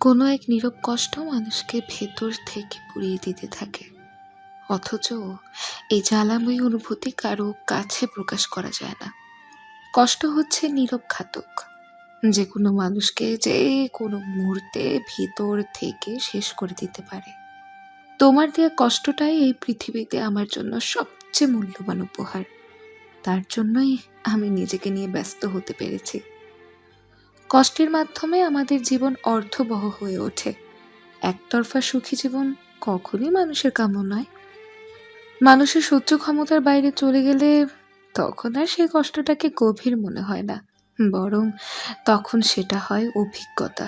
কোনো এক নীরব কষ্ট মানুষকে ভেতর থেকে পুড়িয়ে দিতে থাকে। অথচ এই জ্বালাময়ী অনুভূতি কারও কাছে প্রকাশ করা যায় না। কষ্ট হচ্ছে নীরব ঘাতক। যে কোনো মানুষকে যে কোনো মুহূর্তে ভিতর থেকে শেষ করে দিতে পারে। তোমার দেওয়া কষ্টটাই এই পৃথিবীতে আমার জন্য সবচেয়ে মূল্যবান উপহার। তার জন্যই আমি নিজেকে নিয়ে ব্যস্ত হতে পেরেছি। কষ্টের মাধ্যমে আমাদের জীবন অর্থবহ হয়ে ওঠে। একতরফা সুখী জীবন কখনই মানুষের কাম্য নয়। মানুষের সহ্য ক্ষমতার বাইরে চলে গেলে তখন আর সেই কষ্টটাকে গভীর মনে হয় না, বরং তখন সেটা হয় অভিজ্ঞতা।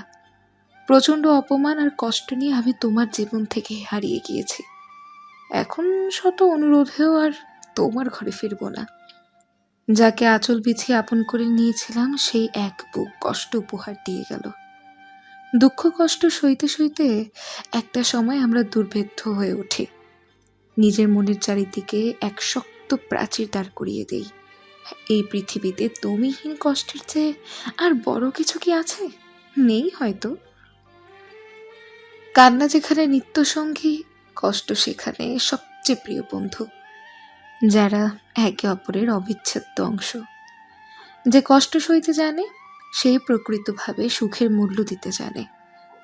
প্রচণ্ড অপমান আর কষ্ট নিয়ে আমি তোমার জীবন থেকে হারিয়ে গিয়েছি। এখন শত অনুরোধেও আর তোমার ঘরে ফিরবো না। যাকে আঁচল বিছিয়ে আপন করে নিয়েছিলাম, সেই এক বুক কষ্ট উপহার দিয়ে গেল। দুঃখ কষ্ট সইতে সইতে একটা সময় আমরা দুর্ভেদ্য হয়ে উঠি। নিজের মনের চারিদিকে এক শক্ত প্রাচীর দাঁড় করিয়ে দেই। এই পৃথিবীতে তুমিহীন কষ্টের চেয়ে আর বড় কিছু কি আছে? নেই হয়তো। কান্না যেখানে নিত্যসঙ্গী কষ্ট সেখানে সবচেয়ে প্রিয় বন্ধু। যারা একে অপরের অবিচ্ছেদ্য অংশ। যে কষ্ট সইতে জানে, সেই প্রকৃতভাবে সুখের মূল্য দিতে জানে।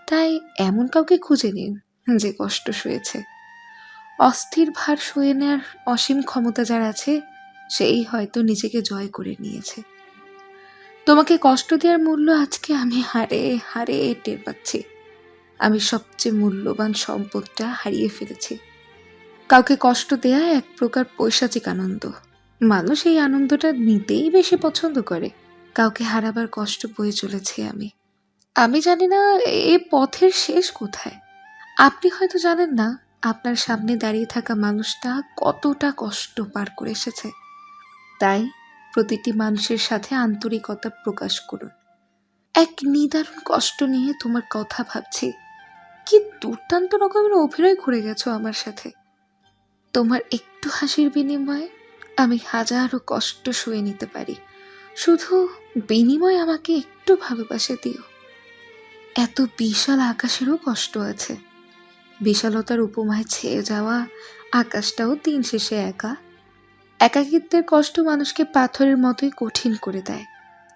তাই এমন কাউকে খুঁজে নিন যে কষ্ট সয়েছে অস্থির ভার সয়ে নেওয়ার অসীম ক্ষমতা যার আছে, সেই হয়তো নিজেকে জয় করে নিয়েছে। তোমাকে কষ্ট দেওয়ার মূল্য আজকে আমি হারে হারে টের পাচ্ছি। আমি সবচেয়ে মূল্যবান সম্পদটা হারিয়ে ফেলেছি। কাউকে কষ্ট দেয়া এক প্রকার পৈশাচিক আনন্দ। মানুষ এই আনন্দটা নিতেই বেশি পছন্দ করে। কাউকে হারাবার কষ্ট বয়ে চলেছি আমি। আমি জানি না এ পথের শেষ কোথায়। আপনি হয়তো জানেন না, আপনার সামনে দাঁড়িয়ে থাকা মানুষটা কতটা কষ্ট পার করে এসেছে। তাই প্রতিটি মানুষের সাথে আন্তরিকতা প্রকাশ করুন। এক নিদারুণ কষ্ট নিয়ে তোমার কথা ভাবছি। কি দুর্দান্ত রকমের অভিনয় করে গেছো আমার সাথে। তোমার একটু হাসির বিনিময়ে আমি হাজারো কষ্ট সয়ে নিতে পারি। শুধু বিনিময় আমাকে একটু ভালোবাসে দিও। এত বিশাল আকাশেরও কষ্ট আছে। বিশালতার উপমায় ছেয়ে যাওয়া আকাশটাও দিন শেষে একা। একাকিত্বের কষ্ট মানুষকে পাথরের মতোই কঠিন করে দেয়।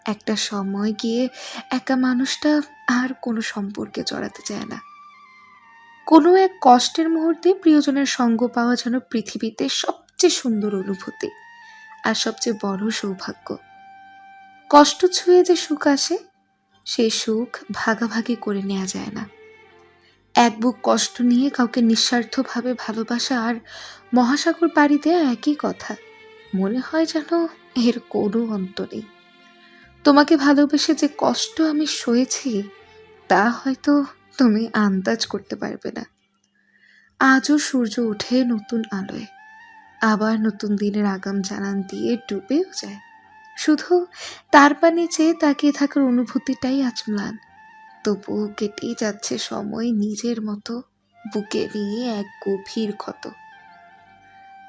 একটা সময় গিয়ে একা মানুষটা আর কোনো সম্পর্কে জড়াতে চায় না। কোনো এক কষ্টের মুহূর্তে প্রিয়জনের সঙ্গ পাওয়া যেন পৃথিবীতে সবচেয়ে সুন্দর অনুভূতি আর সবচেয়ে বড় সৌভাগ্য। কষ্ট ছুঁয়ে যে সুখ আসে, সেই সুখ ভাগাভাগি করে নেওয়া যায় না। এক বুক কষ্ট নিয়ে কাউকে নিঃস্বার্থভাবে ভালোবাসা আর মহাসাগর পাড়ি দেয়া একই কথা। মনে হয় যেন এর কোনো অন্ত নেই। তোমাকে ভালোবেসে যে কষ্ট আমি সয়েছি, তা হয়তো তুমি আন্দাজ করতে পারবে না। আজও সূর্য ওঠে নতুন আলোয়। আবার নতুন দিনের আগাম জানান দিয়ে ডুবেও যায়। শুধু তার পানি চেয়ে তাকিয়ে থাকার অনুভূতিটাই আজ ম্লান। তবুও কেটেই যাচ্ছে সময় নিজের মতো, বুকে নিয়ে এক গভীর ক্ষত।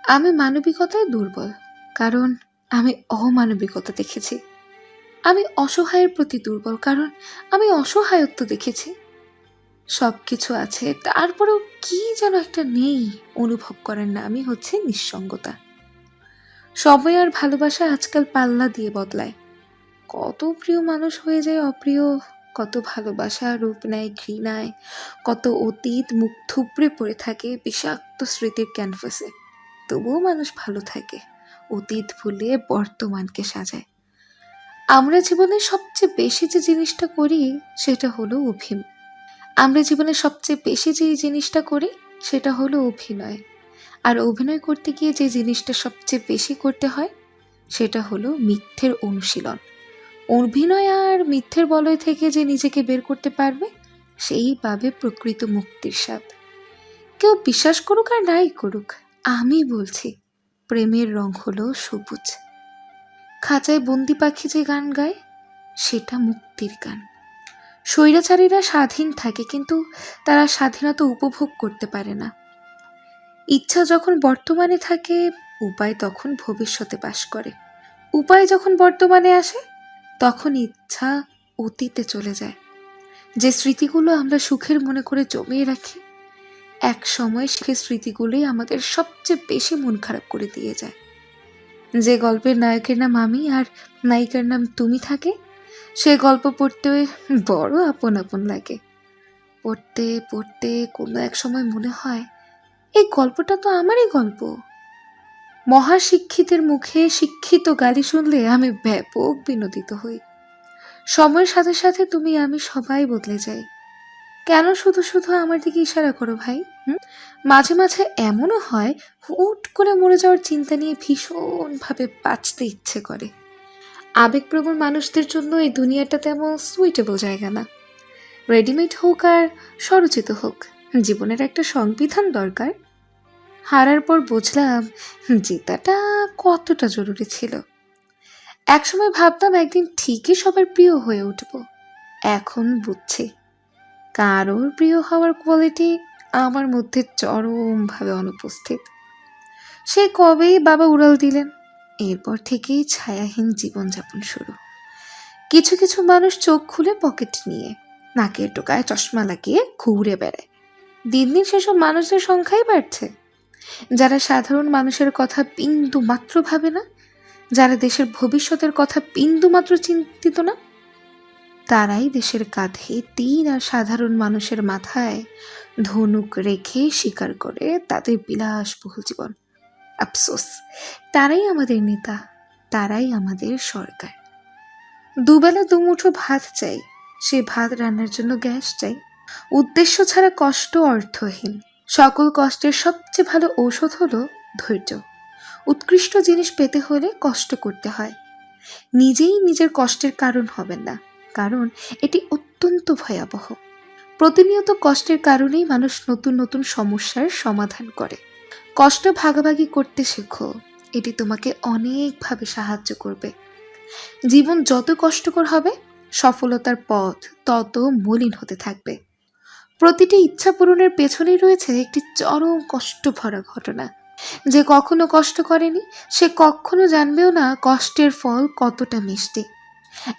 আমি মানবিকতায় দুর্বল, কারণ আমি অমানবিকতা দেখেছি। আমি অসহায়ের প্রতি দুর্বল, কারণ আমি অসহায়ত্ব দেখেছি। সব কিছু আছে, তারপরেও কি যেন একটা নেই অনুভব করার নামই হচ্ছে নিঃসঙ্গতা। সময় আর ভালোবাসা আজকাল পাল্লা দিয়ে বদলায়। কত প্রিয় মানুষ হয়ে যায় অপ্রিয়, কত ভালোবাসা রূপ নেয় ঘৃণায়, কত অতীত মুখ থুবড়ে পড়ে থাকে বিষাক্ত স্মৃতির ক্যানভাসে। তবুও মানুষ ভালো থাকে, অতীত ভুলে বর্তমানকে সাজায়। আমরা জীবনে সবচেয়ে বেশি যে জিনিসটা করি, সেটা হলো অভিমান আমরা জীবনে সবচেয়ে বেশি যে জিনিসটা করি, সেটা হলো অভিনয়। আর অভিনয় করতে গিয়ে যে জিনিসটা সবচেয়ে বেশি করতে হয়, সেটা হলো মিথ্যের অনুশীলন। অভিনয় আর মিথ্যের বলয় থেকে যে নিজেকে বের করতে পারবে, সেই পাবে প্রকৃত মুক্তির স্বাদ। কেউ বিশ্বাস করুক আর নাই করুক, আমি বলছি, প্রেমের রং হলো সবুজ। খাঁচায় বন্দি পাখি যে গান গায়, সেটা মুক্তির গান। স্বৈরাচারীরা স্বাধীন থাকে, কিন্তু তারা স্বাধীনতা উপভোগ করতে পারে না। ইচ্ছা যখন বর্তমানে থাকে, উপায় তখন ভবিষ্যতে বাস করে। উপায় যখন বর্তমানে আসে, তখন ইচ্ছা অতীতে চলে যায়। যে স্মৃতিগুলো আমরা সুখের মনে করে জমিয়ে রাখি, এক সময় সে স্মৃতিগুলোই আমাদের সবচেয়ে বেশি মন খারাপ করে দিয়ে যায়। যে গল্পের নায়কের নাম আমি আর নায়িকার নাম তুমি থাকে সে গল্প পড়তে বড় আপন আপন লাগে। পড়তে পড়তে কোনো এক সময় মনে হয়, এই গল্পটা তো আমারই গল্প। মহাশিক্ষিতের মুখে শিক্ষিত গালি শুনলে আমি ব্যাপক বিনোদিত হই। সময়ের সাথে সাথে তুমি আমি সবাই বদলে যাই। কেন শুধু শুধু আমার দিকে ইশারা করো ভাই মাঝে মাঝে এমনও হয়, হুট করে মরে যাওয়ার চিন্তা নিয়ে ভীষণভাবে বাঁচতে ইচ্ছে করে। আবেগপ্রবণ মানুষদের জন্য এই দুনিয়াটা তেমন সুইটেবল জায়গা না। রেডিমেড হোক আর স্বরচিত হোক, জীবনের একটা সংবিধান দরকার। হারার পর বুঝলাম, জেতাটা কতটা জরুরি ছিল। একসময় ভাবতাম একদিন ঠিকই সবার প্রিয় হয়ে উঠব। এখন বুঝছি, কারোর প্রিয় হওয়ার কোয়ালিটি আমার মধ্যে চরমভাবে অনুপস্থিত। সে কবেই বাবা উড়াল দিলেন? এরপর থেকেই ছায়াহীন জীবনযাপন শুরু। কিছু কিছু মানুষ চোখ খুলে পকেট নিয়ে, নাকের টোকায় চশমা লাগিয়ে ঘুরে বেড়ায়। দিন দিন সেসব মানুষের সংখ্যাই বাড়ছে। যারা সাধারণ মানুষের কথা বিন্দু মাত্র ভাবে না, যারা দেশের ভবিষ্যতের কথা বিন্দু মাত্র চিন্তিত না, তারাই দেশের কাঁধে তীর আর সাধারণ মানুষের মাথায় ধনুক রেখে শিকার করে তাদের বিলাসবহুল জীবন। আফসোস। তারাই আমাদের নেতা, তারাই আমাদের সরকার। দুবেলা দুমুঠো ভাত চাই, সে ভাত রান্নার জন্য গ্যাস চাই। উদ্দেশ্য ছাড়া কষ্ট অর্থহীন। সকল কষ্টের সবচেয়ে ভালো ঔষধ হলো ধৈর্য। উৎকৃষ্ট জিনিস পেতে হলে কষ্ট করতে হয়। নিজেই নিজের কষ্টের কারণ হবেন না, কারণ এটি অত্যন্ত ভয়াবহ। প্রতিনিয়ত কষ্টের কারণেই মানুষ নতুন নতুন সমস্যার সমাধান করে। কষ্ট ভাগাভাগি করতে শেখো। এটি তোমাকে অনেকভাবে সাহায্য করবে। জীবন যত কষ্টকর হবে, সফলতার পথ তত মলিন হতে থাকবে। প্রতিটি ইচ্ছা পূরণের পেছনেই রয়েছে একটি চরম কষ্ট ভরা ঘটনা। যে কখনো কষ্ট করেনি, সে কখনো জানবেও না কষ্টের ফল কতটা মিষ্টি।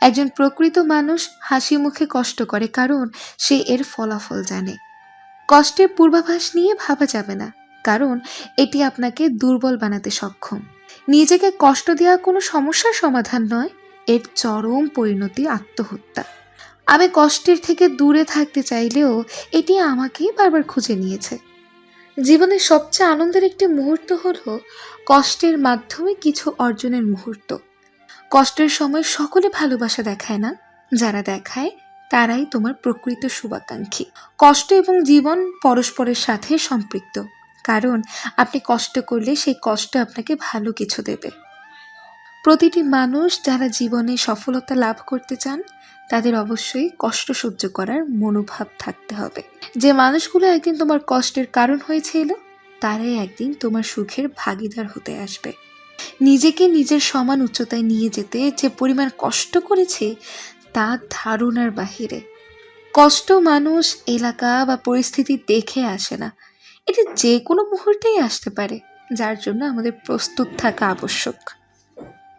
একজন প্রকৃত মানুষ হাসি মুখে কষ্ট করে কারণ সে এর ফলাফল জানে। কষ্টের পূর্বাভাস নিয়ে ভাবা যাবে না। কারণ এটি আপনাকে দুর্বল বানাতে সক্ষম। নিজেকে কষ্ট দেওয়া কোনো সমস্যার সমাধান নয়, এর চরম পরিণতি আত্মহত্যা। আমি কষ্টের থেকে দূরে থাকতে চাইলেও এটি আমাকেই বারবার খুঁজে নিয়েছে। জীবনের সবচেয়ে আনন্দের একটি মুহূর্ত হলো কষ্টের মাধ্যমে কিছু অর্জনের মুহূর্ত। কষ্টের সময় সকলে ভালোবাসা দেখায় না, যারা দেখায় তারাই তোমার প্রকৃত শুভাকাঙ্ক্ষী। কষ্ট এবং জীবন পরস্পরের সাথে সম্পৃক্ত। কারণ আপনি কষ্ট করলে সেই কষ্ট আপনাকে ভালো কিছু দেবে। প্রতিটি মানুষ যারা জীবনে সফলতা লাভ করতে চান, তাদের অবশ্যই কষ্ট সহ্য করার মনোভাব থাকতে হবে। যে মানুষগুলো একদিন তোমার কষ্টের কারণ হয়েছিল তারাই একদিন তোমার সুখের ভাগিদার হতে আসবে। নিজেকে নিজের সমান উচ্চতায় নিয়ে যেতে যে পরিমাণ কষ্ট করেছে, তা ধারণার বাহিরে। কষ্ট মানুষ এলাকা বা পরিস্থিতি দেখে আসে না। এটি যে কোনো মুহূর্তেই আসতে পারে যার জন্য আমাদের প্রস্তুত থাকা আবশ্যক।